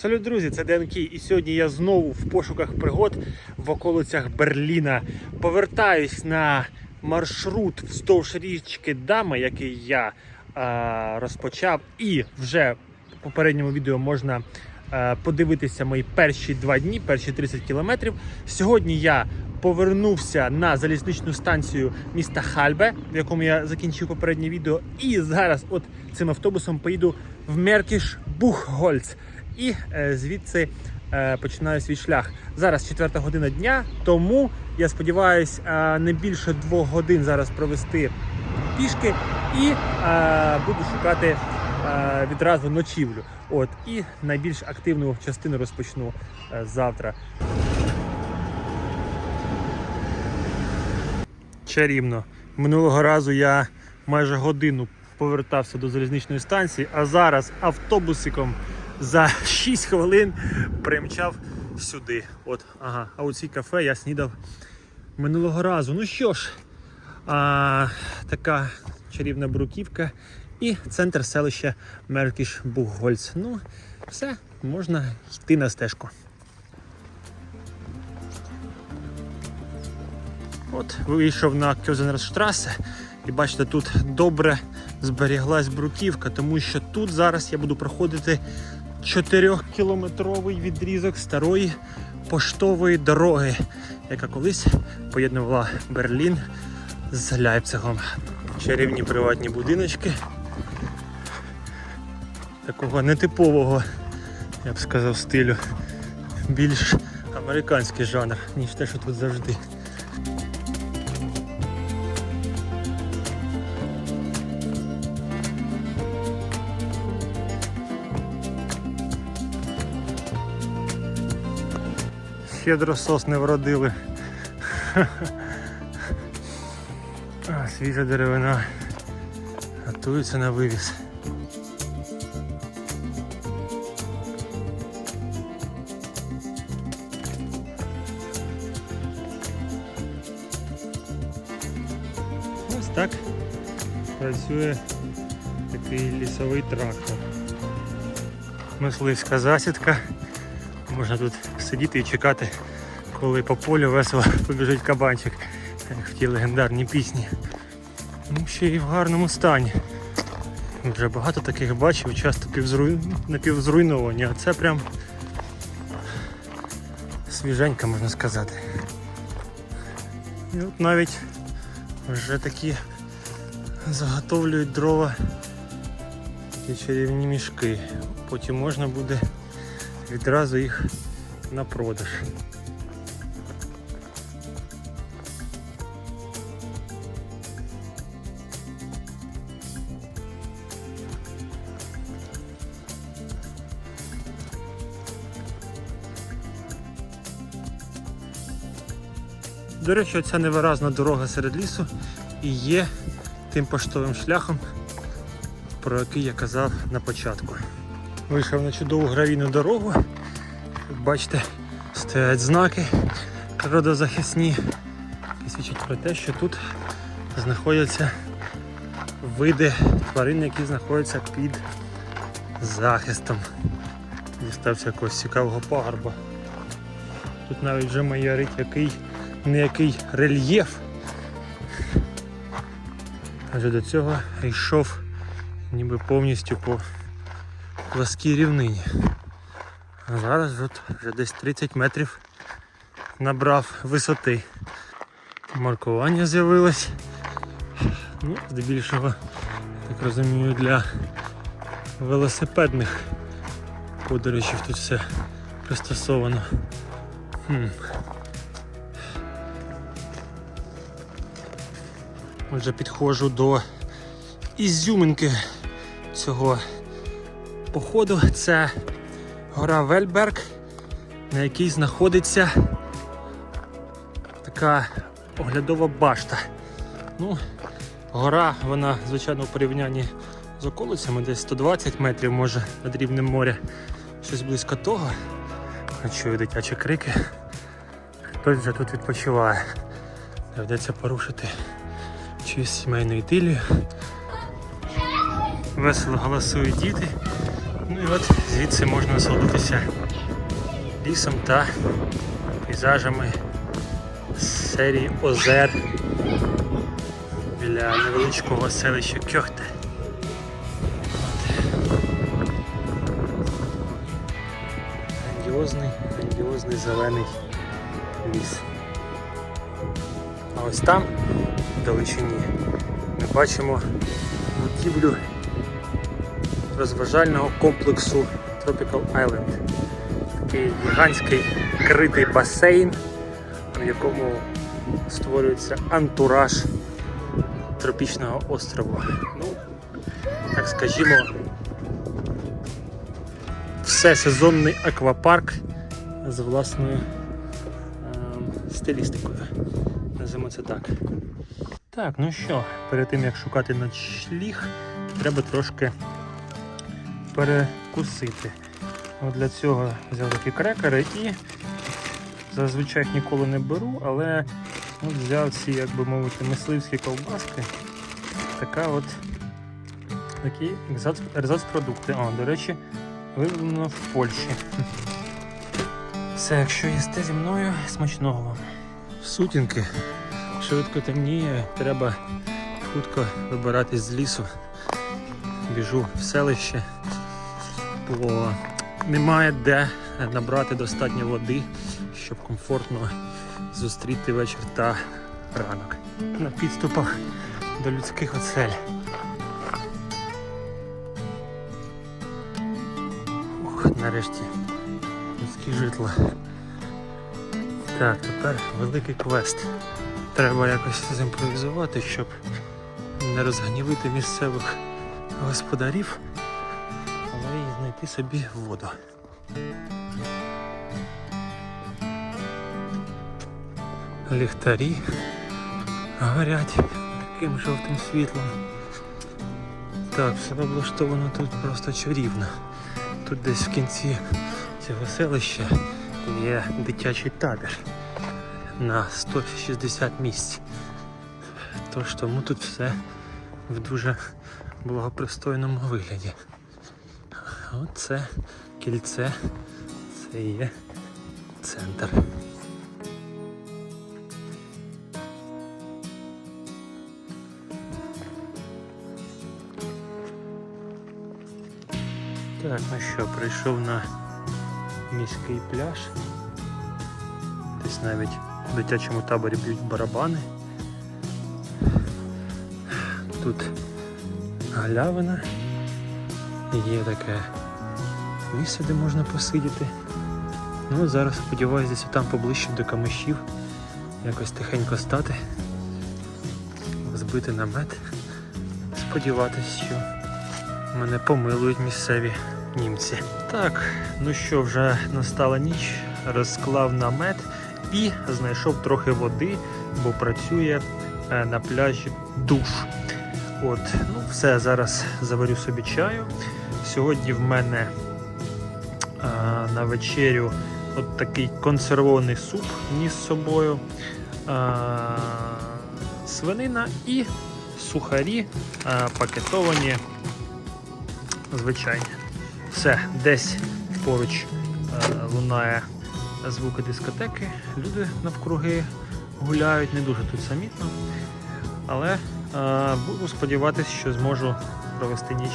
Салют, друзі, це ДНК. І сьогодні я знову в пошуках пригод в околицях Берліна. Повертаюсь на маршрут вздовж річки Дама, який я е, розпочав. І вже в попередньому відео можна е, подивитися мої перші два дні, перші 30 кілометрів. Сьогодні я повернувся на залізничну станцію міста Хальбе, в якому я закінчив попереднє відео. І зараз, от цим автобусом, поїду в Меркіш Бухгольц. І е, звідси е, починаю свій шлях. Зараз четверта година дня, тому я сподіваюся е, не більше двох годин зараз провести пішки і буду шукати відразу ночівлю. От і найбільш активну частину розпочну завтра. Чарівно. Минулого разу я майже годину повертався до залізничної станції, а зараз автобусиком за 6 хвилин примчав сюди. От, ага. А у цій кафе я снідав минулого разу. Ну що ж, а, така чарівна бруківка і центр селища Меркіш Бухгольц. Ну, все, можна йти на стежку. От вийшов на Кьозенерштрасе і бачите, тут добре зберіглась бруківка, тому що тут зараз я буду проходити 4-кілометровий відрізок старої поштової дороги, яка колись поєднувала Берлін з Ляйпцигом. Чарівні приватні будиночки. Такого нетипового, я б сказав, стилю. Більш американський жанр, ніж те, що тут завжди. Щедро сосни вродили. А, свіжа деревина. Готується на вивіз. Ось так працює такий лісовий трактор. Мисливська засідка. Можна тут сидіти і чекати, коли по полю весело побіжить кабанчик, як в тій легендарній пісні. Ну, ще й в гарному стані. Вже багато таких бачив, часто півзруй... напівзруйновані, а це прям свіженька, можна сказати. І от навіть вже такі заготовлюють дрова і чарівні мішки. Потім можна буде відразу їх на продаж. До речі, ця невиразна дорога серед лісу і є тим поштовим шляхом, про який я казав на початку. Вийшов на чудову гравійну дорогу. Як бачите, стоять знаки природозахисні, які свідчать про те, що тут знаходяться види тварин, які знаходяться під захистом. Дістався якогось цікавого пагорба. Тут навіть вже майорить який не який рельєф. Адже до цього йшов ніби повністю по пласкій рівнині. А зараз от вже десь 30 метрів набрав висоти. Маркування з'явилось. Ну, здебільшого, так розумію, для велосипедних подорожів тут все пристосовано. Хм. Отже, підходжу до ізюминки цього походу. Це гора Вельберг, на якій знаходиться така оглядова башта. Ну, гора, вона, звичайно, у порівнянні з околицями десь 120 метрів, може, над рівнем моря. Щось близько того. Чую дитячі крики. Хтось вже тут відпочиває. Доведеться порушити чиюсь сімейну ідилію. Весело голосують діти Ну і от звідси можна насолодитися лісом та пейзажами з серії озер біля невеличкого селища Кьохте. Грандіозний, грандіозний зелений ліс. А ось там, в далечині, ми бачимо будівлю розважального комплексу Tropical Island. Такий гігантський критий басейн, в якому створюється антураж тропічного острову. Ну, так скажімо, всесезонний аквапарк з власною ем, стилістикою. Називаємо це так. Так, ну що, перед тим як шукати ночліг, треба трошки перекусити. От для цього взяв такі крекери і зазвичай їх ніколи не беру, але от взяв ці, як би мовити, мисливські ковбаски. Така от такі ерзац-продукти. А, до речі, вироблено в Польщі. Все, якщо їсте зі мною, смачного вам. Сутінки. Швидко темніє, треба хутко вибиратись з лісу. Біжу в селище, бо немає де набрати достатньо води, щоб комфортно зустріти вечір та ранок. На підступах до людських осель. Ух, нарешті людські житла. Так, тепер великий квест. Треба якось зімпровізувати, щоб не розгнівити місцевих господарів, але і знайти собі воду. Ліхтарі горять таким жовтим світлом. Так, все облаштовано тут просто чарівно. Тут десь в кінці цього селища є дитячий табір на 160 місць. Тож тому тут все в дуже благопристойному вигляді. Оце кільце, це є центр. Так, ну що, прийшов на міський пляж. Десь навіть в дитячому таборі б'ють барабани. Тут галявина. Є таке місце, де можна посидіти. Ну зараз сподіваюся десь там поближче до камишів. Якось тихенько стати, збити намет. Сподіватись, що мене помилують місцеві німці. Так, ну що, вже настала ніч, розклав намет і знайшов трохи води, бо працює е, на пляжі душ. От, ну все, зараз заварю собі чаю. Сьогодні в мене на вечерю от такий консервований суп ніс з собою, а, свинина і сухарі а, пакетовані звичайні. Все, десь поруч а, лунає звуки дискотеки, люди навкруги гуляють, не дуже тут самітно, але а, буду сподіватися, що зможу провести ніч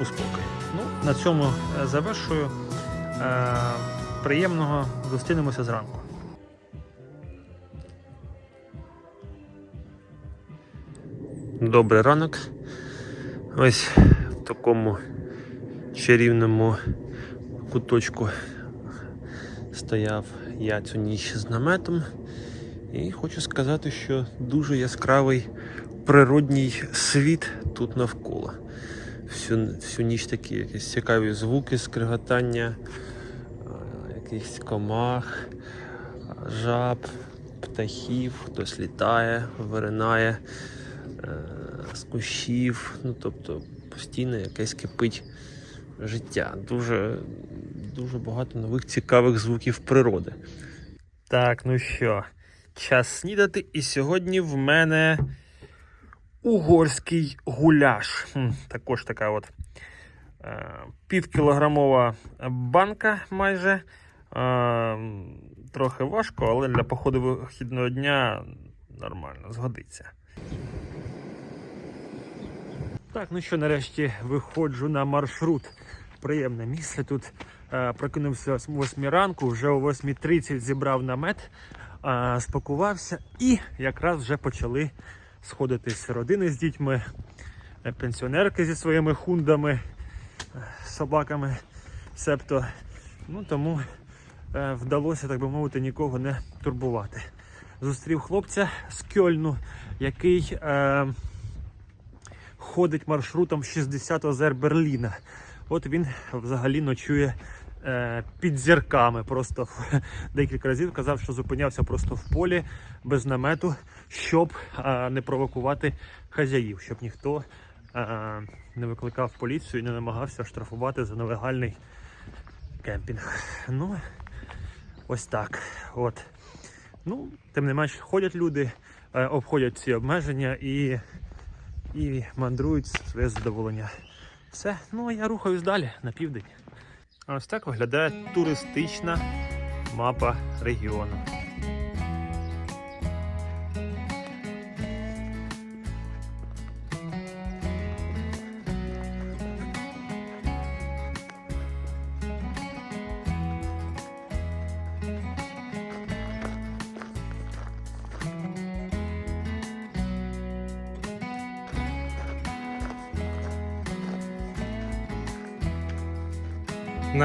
у спокій. Ну, на цьому е, завершую. Е, Приємного зустрінемося зранку. Добрий ранок. Ось в такому чарівному куточку стояв я цю ніч з наметом. І хочу сказати, що дуже яскравий природній світ тут навколо. Всю, всю ніч такі якісь цікаві звуки, скриготання, е, якихось комах, жаб, птахів, хтось літає, виринає е, з кущів. Ну, тобто постійно якесь кипить життя. Дуже, дуже багато нових цікавих звуків природи. Так, ну що, час снідати, і сьогодні в мене угорський гуляш. Також така от Е, Півкілограмова банка майже. Е, Трохи важко, але для походу вихідного дня нормально, згодиться. Так, ну що, нарешті виходжу на маршрут. Приємне місце тут. Е, прокинувся о 8 ранку, вже о 8.30 зібрав намет, е, спакувався і якраз вже почали сходитись родини з дітьми, е, пенсіонерки зі своїми хундами, е, собаками, септо. Ну тому е, вдалося, так би мовити, нікого не турбувати. Зустрів хлопця з Кьольну, який. Е, ходить маршрутом 60 озер Берліна. От він взагалі ночує під зірками. Просто декілька разів казав, що зупинявся просто в полі без намету, щоб е, не провокувати хазяїв, щоб ніхто е, не викликав поліцію і не намагався штрафувати за нелегальний кемпінг. Ну, ось так. От. Ну, тим не менш, ходять люди, е, обходять ці обмеження і і мандрують своє задоволення. Все, ну а я рухаюсь далі на південь. Ось так виглядає туристична мапа регіону.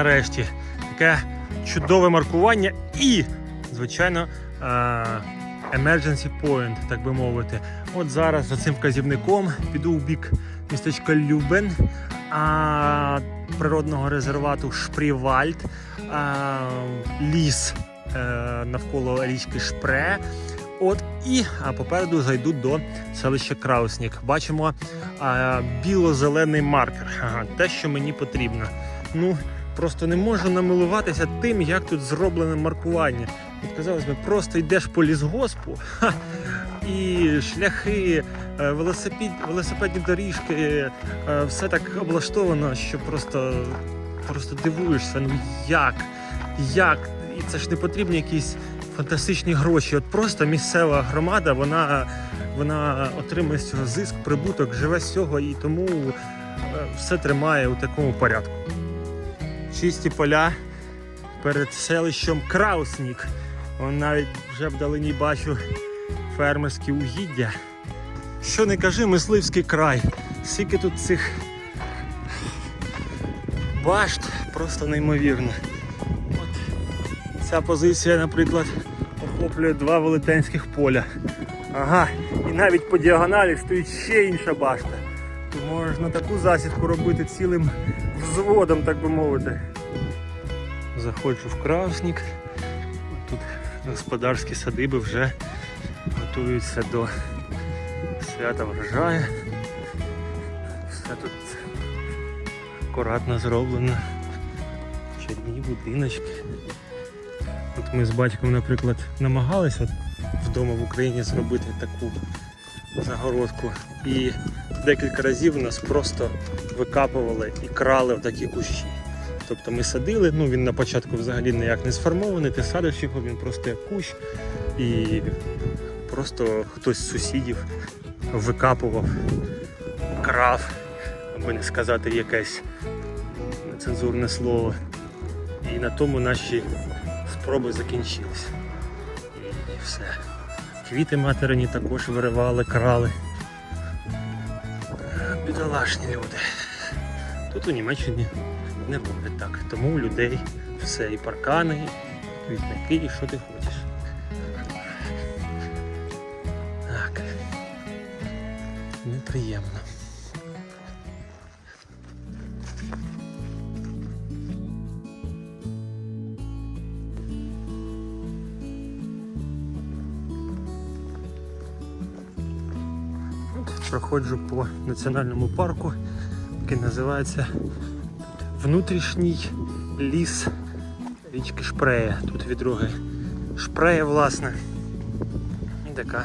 Нарешті таке чудове маркування і, звичайно, е, emergency point, так би мовити. От зараз за цим вказівником піду у бік містечка Любен, а, природного резервату Шпрівальд, а, ліс е, навколо річки Шпре. От і а попереду зайду до селища Крауснік. Бачимо а, біло-зелений маркер. Ага, те, що мені потрібно. Ну, просто не можу намилуватися тим, як тут зроблене маркування. От казалось би, просто йдеш по лісгоспу, ха, і шляхи, е, велосипед, велосипедні доріжки, е, все так облаштовано, що просто, просто дивуєшся. Ну як? Як? І це ж не потрібні якісь фантастичні гроші. От просто місцева громада, вона, вона отримує з цього зиск, прибуток, живе з цього і тому е, все тримає у такому порядку чисті поля перед селищем Крауснік. Вон навіть вже вдалині бачу фермерські угіддя. Що не кажи, мисливський край. Скільки тут цих башт, просто неймовірно. От ця позиція, наприклад, охоплює два велетенських поля. Ага, і навіть по діагоналі стоїть ще інша башта. Можна таку засідку робити цілим взводом, так би мовити. Заходжу в Крауснік. Тут господарські садиби вже готуються до свята врожаю. Все тут акуратно зроблено. Чарівні будиночки. От ми з батьком, наприклад, намагалися вдома в Україні зробити таку загородку. І декілька разів нас просто викапували і крали в такі кущі. Тобто ми садили, ну він на початку взагалі ніяк не сформований, ти садиш його, він просто як кущ. І просто хтось з сусідів викапував, крав, аби не сказати якесь нецензурне слово. І на тому наші спроби закінчилися. І все. Квіти материні також виривали, крали. Бідолашні люди. Тут у Німеччині не буде так. Тому у людей все і паркани, і квітники, і що ти хочеш. Так. Неприємно. Проходжу по національному парку, який називається внутрішній ліс річки Шпрея. Тут відруги Шпрея, власне. І така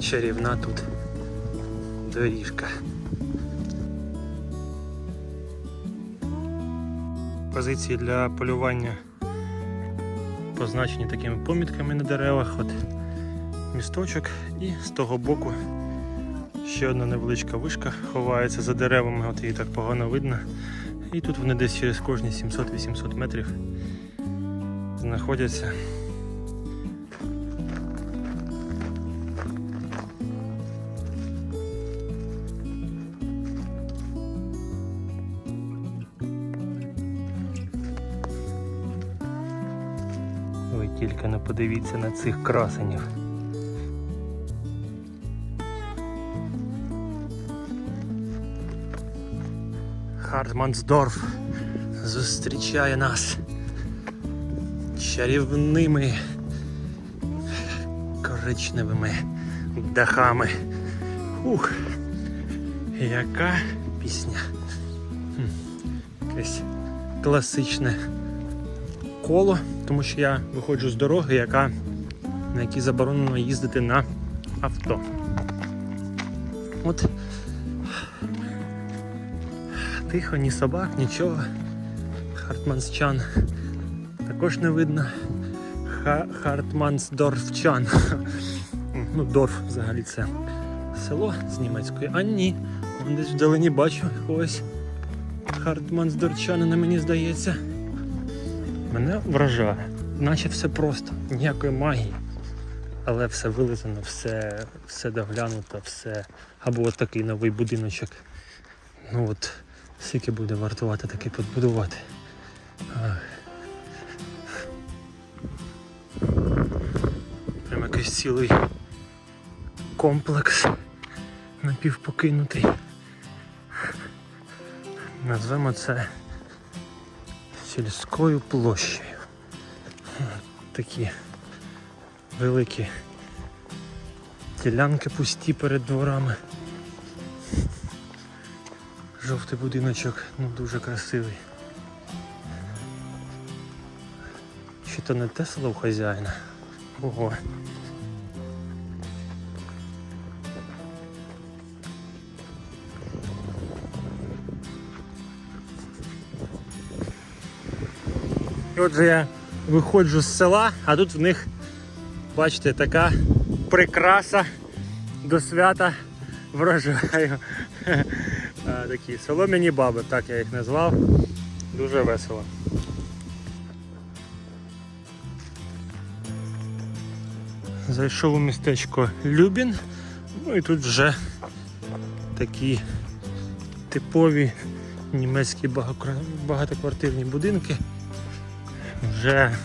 чарівна тут доріжка. позиції для полювання позначені такими помітками на деревах. От місточок і з того боку ще одна невеличка вишка ховається за деревами, от її так погано видно. І тут вони десь через кожні 700-800 метрів знаходяться. Ви тільки не подивіться на цих красенів. Хартмансдорф зустрічає нас чарівними коричневими дахами. Ух, яка пісня. Якесь класичне коло, тому що я виходжу з дороги, яка, на якій заборонено їздити на авто. От тихо, ні собак, нічого. Хартмансчан також не видно. Ха- Хартмансдорфчан. Ну, Дорф взагалі це село з німецької. А ні. Вон десь вдалині бачу якогось Хартмансдорчанина, мені здається. Мене вражає, наче все просто, ніякої магії. Але все вилизано, все, все доглянуто, все. Або от такий новий будиночок. Ну от скільки буде вартувати такий підбудувати. Прям якийсь цілий комплекс напівпокинутий. Назвемо це сільською площею. Такі великі ділянки пусті перед дворами. Жовтий будиночок, ну дуже красивий. Чи то не те село у хазяїна? Ого. Отже я виходжу з села, а тут в них, бачите, така прикраса до свята врожаю. Такі солом'яні баби, так я їх назвав. Дуже весело. Зайшов у містечко Любін, ну і тут вже такі типові німецькі багатоквартирні будинки. Вже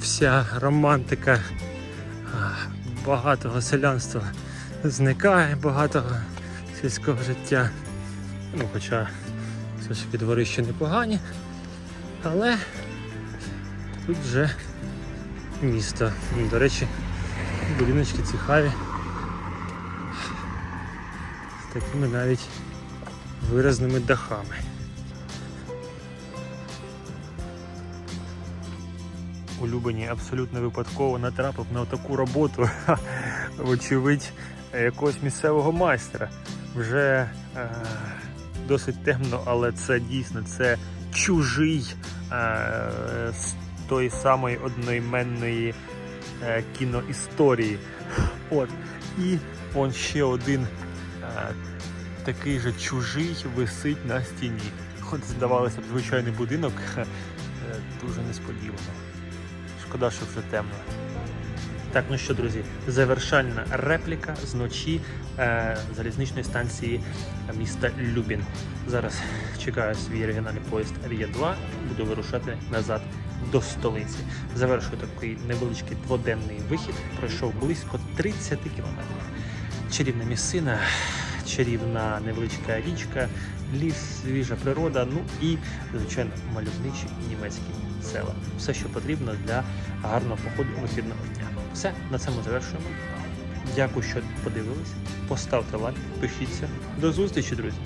вся романтика багатого селянства зникає, багатого сільського життя. Ну, хоча все ж таки двори ще непогані, але тут вже місто. Ну, До речі, будиночки цікаві. З такими навіть виразними дахами. Улюблені абсолютно випадково натрапив на таку роботу, вочевидь, якогось місцевого майстра. Вже е, досить темно, але це дійсно це чужий е, з тої самої одноіменної е, кіноісторії. От. І он ще один е, такий же чужий висить на стіні. От здавалося б, звичайний будинок е, дуже несподівано. Шкода, що вже темно. Так, ну що, друзі, завершальна репліка з ночі е, залізничної міста Любін. Зараз чекаю свій регіональний поїзд Рія 2 буду вирушати назад до столиці. Завершую такий невеличкий дводенний вихід. Пройшов близько 30 кілометрів. Чарівна місцина, чарівна невеличка річка, ліс, свіжа природа, ну і, звичайно, мальовничі німецькі села. Все, що потрібно для гарного походу вихідного дня. Все, на цьому завершуємо. Дякую, що подивилися. Поставте лайк, пишіться. До зустрічі, друзі!